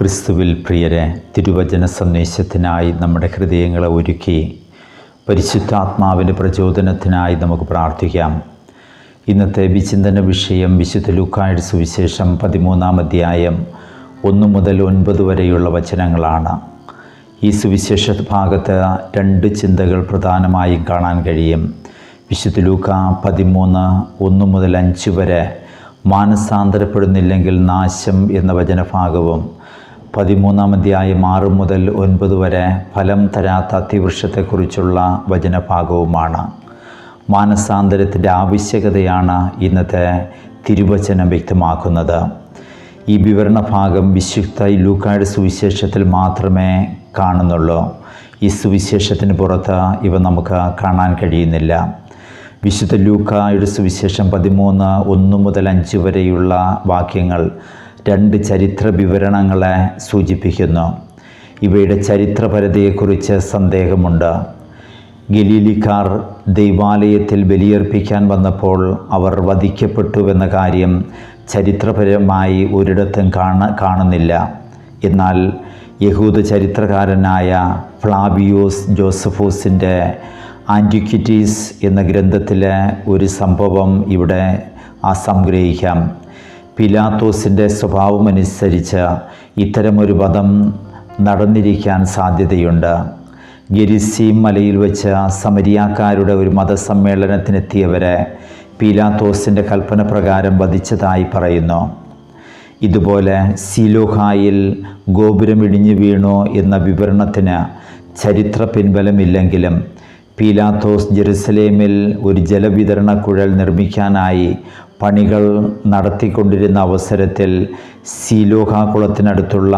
ക്രിസ്തുവിൽ പ്രിയരെ തിരുവചന സന്ദേശത്തിനായി നമ്മുടെ ഹൃദയങ്ങളെ ഒരുക്കി പരിശുദ്ധാത്മാവിന്റെ പ്രചോദനത്തിനായി നമുക്ക് പ്രാർത്ഥിക്കാം. ഇന്നത്തെ വിചിന്തന വിഷയം വിശുദ്ധ ലൂക്കായുടെ സുവിശേഷം പതിമൂന്നാം അധ്യായം ഒന്ന് മുതൽ ഒൻപത് വരെയുള്ള വചനങ്ങളാണ്. ഈ സുവിശേഷ ഭാഗത്ത് രണ്ട് ചിന്തകൾ പ്രധാനമായും കാണാൻ കഴിയും. വിശുദ്ധ ലൂക്ക പതിമൂന്ന് ഒന്ന് മുതൽ അഞ്ച് വരെ മാനസാന്തരപ്പെടുന്നില്ലെങ്കിൽ നാശം എന്ന വചനഭാഗവും പതിമൂന്നാം അധ്യായം ആറ് മുതൽ ഒൻപത് വരെ ഫലം തരാത്ത അതിവൃക്ഷത്തെക്കുറിച്ചുള്ള വചനഭാഗവുമാണ്. മാനസാന്തരത്തിന്റെ ആവശ്യകതയാണ് ഇന്നത്തെ തിരുവചനം വ്യക്തമാക്കുന്നത്. ഈ വിവരണ ഭാഗം വിശുദ്ധ ലൂക്കായുടെ സുവിശേഷത്തിൽ മാത്രമേ കാണുന്നുള്ളൂ. ഈ സുവിശേഷത്തിന് പുറത്ത് ഇവ നമുക്ക് കാണാൻ കഴിയുന്നില്ല. വിശുദ്ധ ലൂക്കായുടെ സുവിശേഷം പതിമൂന്ന് ഒന്ന് മുതൽ അഞ്ച് വരെയുള്ള വാക്യങ്ങൾ രണ്ട് ചരിത്ര വിവരണങ്ങളെ സൂചിപ്പിക്കുന്നു. ഇവയുടെ ചരിത്രപരതയെക്കുറിച്ച് സന്ദേഹമുണ്ട്. ഗലീലിക്കാർ ദൈവാലയത്തിൽ ബലിയർപ്പിക്കാൻ വന്നപ്പോൾ അവർ വധിക്കപ്പെട്ടുവെന്ന കാര്യം ചരിത്രപരമായി ഒരിടത്തും കാണ കാണുന്നില്ല. എന്നാൽ യഹൂദ ചരിത്രകാരനായ ഫ്ലാബിയോസ് ജോസഫോസിന്റെ ആന്റിക്വിറ്റീസ് എന്ന ഗ്രന്ഥത്തിലെ ഒരു സംഭവം ഇവിടെ സംഗ്രഹിക്കാം പിലാത്തോസിന്റെ സ്വഭാവമനുസരിച്ച് ഇത്തരമൊരു വധം നടന്നിരിക്കാൻ സാധ്യതയുണ്ട്. ഗെരിസീം മലയിൽ വെച്ച് സമരിയാക്കാരുടെ ഒരു മതസമ്മേളനത്തിനെത്തിയവരെ പീലാത്തോസിന്റെ കൽപ്പന പ്രകാരം വധിച്ചതായി പറയുന്നു. ഇതുപോലെ സിലോഹായിൽ ഗോപുരം ഇടിഞ്ഞു വീണു എന്ന വിവരണത്തിന് ചരിത്ര പിൻബലമില്ലെങ്കിലും പീലാത്തോസ് ജെറുസലേമിൽ ഒരു ജലവിതരണ കുഴൽ നിർമ്മിക്കാനായി പണികൾ നടത്തിക്കൊണ്ടിരുന്ന അവസരത്തിൽ സീലോഹ കുളത്തിനടുത്തുള്ള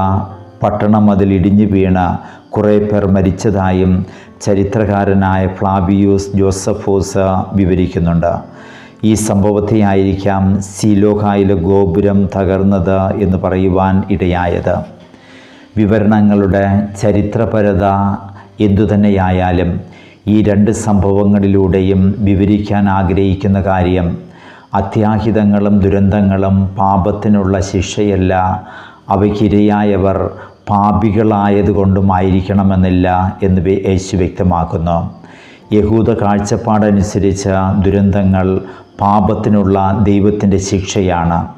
പട്ടണമതിൽ ഇടിഞ്ഞു വീണ കുറേ പേർ മരിച്ചതായും ചരിത്രകാരനായ ഫ്ലാബിയൂസ് ജോസഫോസ് വിവരിക്കുന്നുണ്ട്. ഈ സംഭവത്തെയായിരിക്കാം സീലോഹായിലെ ഗോപുരം തകർന്നത് എന്ന് പറയുവാൻ ഇടയായത്. വിവരണങ്ങളുടെ ചരിത്രപരത എന്തുതന്നെയായാലും ഈ രണ്ട് സംഭവങ്ങളിലൂടെയും വിവരിക്കാൻ ആഗ്രഹിക്കുന്ന കാര്യം അത്യാഹിതങ്ങളും ദുരന്തങ്ങളും പാപത്തിനുള്ള ശിക്ഷയല്ല. അവയ്ക്കിരയായവർ പാപികളായതുകൊണ്ടുമായിരിക്കണമെന്നില്ല എന്ന് യേശു വ്യക്തമാക്കുന്നു. യഹൂദ കാഴ്ചപ്പാടനുസരിച്ച് ദുരന്തങ്ങൾ പാപത്തിനുള്ള ദൈവത്തിന്റെ ശിക്ഷയാണ്.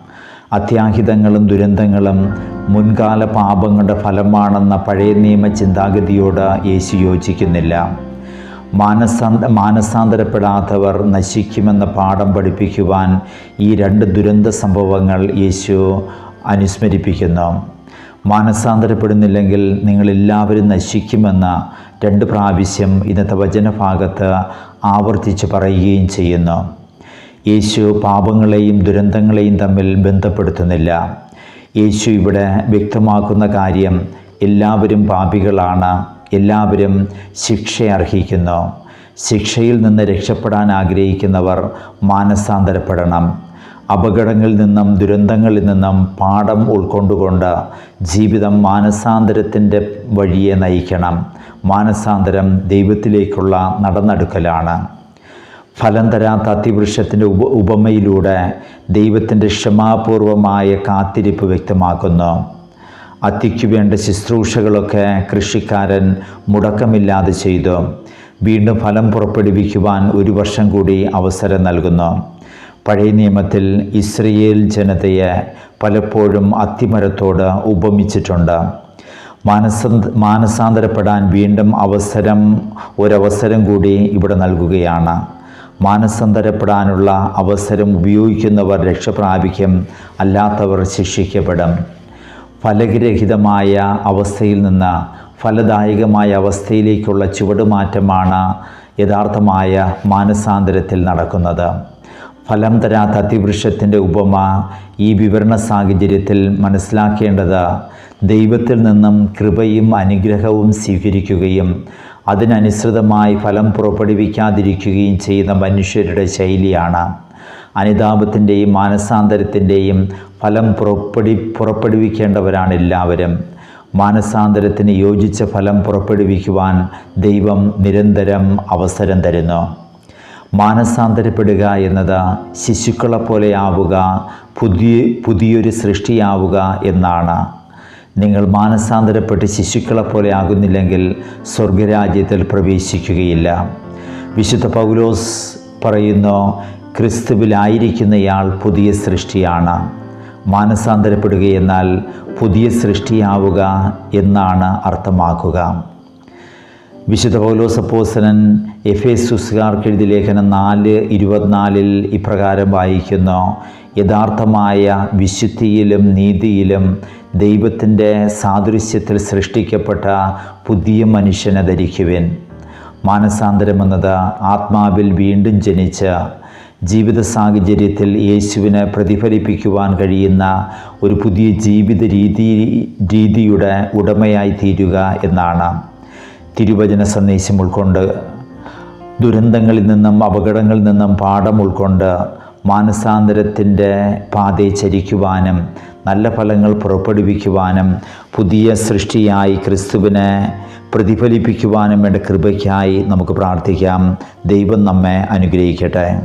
അത്യാഹിതങ്ങളും ദുരന്തങ്ങളും മുൻകാല പാപങ്ങളുടെ ഫലമാണെന്ന പഴയ നിയമ ചിന്താഗതിയോട് യേശു യോജിക്കുന്നില്ല. മാനസാന്ത മാനസാന്തരപ്പെടാത്തവർ നശിക്കുമെന്ന പാഠം പഠിപ്പിക്കുവാൻ ഈ രണ്ട് ദുരന്ത സംഭവങ്ങൾ യേശു അനുസ്മരിപ്പിക്കുന്നു. മാനസാന്തരപ്പെടുന്നില്ലെങ്കിൽ നിങ്ങളെല്ലാവരും നശിക്കുമെന്ന രണ്ട് പ്രാവശ്യം ഇന്നത്തെ വചനഭാഗത്ത് ആവർത്തിച്ച് പറയുകയും ചെയ്യുന്നു. യേശു പാപങ്ങളെയും ദുരന്തങ്ങളെയും തമ്മിൽ ബന്ധപ്പെടുത്തുന്നില്ല. യേശു ഇവിടെ വ്യക്തമാക്കുന്ന കാര്യം എല്ലാവരും പാപികളാണ്. എല്ലാവരും ശിക്ഷ അർഹിക്കുന്നു ശിക്ഷയിൽ നിന്ന് രക്ഷപ്പെടാൻ ആഗ്രഹിക്കുന്നവർ മാനസാന്തരപ്പെടണം. അപകടങ്ങളിൽ നിന്നും ദുരന്തങ്ങളിൽ നിന്നും പാഠം ഉൾക്കൊണ്ടുകൊണ്ട് ജീവിതം മാനസാന്തരത്തിന്റെ വഴിയെ നയിക്കണം. മാനസാന്തരം ദൈവത്തിലേക്കുള്ള നടന്നെടുക്കലാണ്. ഫലം തരാത്ത അതിവൃക്ഷത്തിന്റെ ഉപ ഉപമയിലൂടെ ദൈവത്തിന്റെ ക്ഷമാപൂർവമായ കാത്തിരിപ്പ് വ്യക്തമാക്കുന്നു. അത്തിക്ക് വേണ്ട ശുശ്രൂഷകളൊക്കെ കൃഷിക്കാരൻ മുടക്കമില്ലാതെ ചെയ്തു. വീണ്ടും ഫലം പുറപ്പെടുവിക്കുവാൻ ഒരു വർഷം കൂടി അവസരം നൽകുന്നു. പഴയ നിയമത്തിൽ ഇസ്രയേൽ ജനതയെ പലപ്പോഴും അത്തിമരത്തോട് ഉപമിച്ചിട്ടുണ്ട്. മാനസ മാനസാന്തരപ്പെടാൻ വീണ്ടും അവസരം ഒരവസരം കൂടി ഇവിടെ നൽകുകയാണ്. മാനസാന്തരപ്പെടാനുള്ള അവസരം ഉപയോഗിക്കുന്നവർ രക്ഷപ്രാപിക്കും അല്ലാത്തവർ ശിക്ഷിക്കപ്പെടും. ഫലരഹിതമായ അവസ്ഥയിൽ നിന്ന് ഫലദായകമായ അവസ്ഥയിലേക്കുള്ള ചുവടുമാറ്റമാണ് യഥാർത്ഥമായ മാനസാന്തരത്തിൽ നടക്കുന്നത്. ഫലം തരാത്ത അതിവൃക്ഷത്തിന്റെ ഉപമ ഈ വിവരണ സാഹചര്യത്തിൽ മനസ്സിലാക്കേണ്ടത് ദൈവത്തിൽ നിന്നും കൃപയും അനുഗ്രഹവും സ്വീകരിക്കുകയും അതിനനുസൃതമായി ഫലം പുറപ്പെടുവിക്കാതിരിക്കുകയും ചെയ്യുന്ന മനുഷ്യരുടെ ശൈലിയാണ്. അനുതാപത്തിന്റെയും മാനസാന്തരത്തിന്റെയും ഫലം പുറപ്പെടി പുറപ്പെടുവിക്കേണ്ടവരാണ് എല്ലാവരും. മാനസാന്തരത്തിന് യോജിച്ച ഫലം പുറപ്പെടുവിക്കുവാൻ ദൈവം നിരന്തരം അവസരം തരുന്നു. മാനസാന്തരപ്പെടുക എന്നത് ശിശുക്കളെ ആവുക പുതിയ പുതിയൊരു സൃഷ്ടിയാവുക എന്നാണ്. നിങ്ങൾ മാനസാന്തരപ്പെട്ട് ശിശുക്കളെപ്പോലെ ആകുന്നില്ലെങ്കിൽ സ്വർഗരാജ്യത്തിൽ പ്രവേശിക്കുകയില്ല. വിശുദ്ധ പൗലോസ് പറയുന്നു ക്രിസ്തുവിലായിരിക്കുന്നയാൾ പുതിയ സൃഷ്ടിയാണ്. മാനസാന്തരപ്പെടുകയെന്നാൽ പുതിയ സൃഷ്ടിയാവുക എന്നാണ് അർത്ഥമാക്കുക. വിശുദ്ധ പൗലോസപ്പോസനൻ എഫേസുസുകാർക്ക് എഴുതി ലേഖനം നാല് ഇരുപത്തിനാലിൽ ഇപ്രകാരം വായിക്കുന്നു. യഥാർത്ഥമായ വിശുദ്ധിയിലും നീതിയിലും ദൈവത്തിന്റെ സാദൃശ്യത്തിൽ സൃഷ്ടിക്കപ്പെട്ട പുതിയ മനുഷ്യനെ ധരിക്കുവിൻ. മാനസാന്തരം എന്നത് ആത്മാവിൽ വീണ്ടും ജനിച്ച് ജീവിത സാഹചര്യത്തിൽ യേശുവിനെ പ്രതിഫലിപ്പിക്കുവാൻ കഴിയുന്ന ഒരു പുതിയ ജീവിത രീതി രീതിയുടെ ഉടമയായി തീരുക എന്നാണ് തിരുവചന സന്ദേശം ഉൾക്കൊണ്ട്. ദുരന്തങ്ങളിൽ നിന്നും അപകടങ്ങളിൽ നിന്നും പാഠം ഉൾക്കൊണ്ട് മാനസാന്തരത്തിന്റെ പാതയെ ചരിക്കുവാനും നല്ല ഫലങ്ങൾ പുറപ്പെടുവിക്കുവാനും പുതിയ സൃഷ്ടിയായി ക്രിസ്തുവിനെ പ്രതിഫലിപ്പിക്കുവാനും വേണ്ട കൃപയ്ക്കായി നമുക്ക് പ്രാർത്ഥിക്കാം. ദൈവം നമ്മെ അനുഗ്രഹിക്കട്ടെ.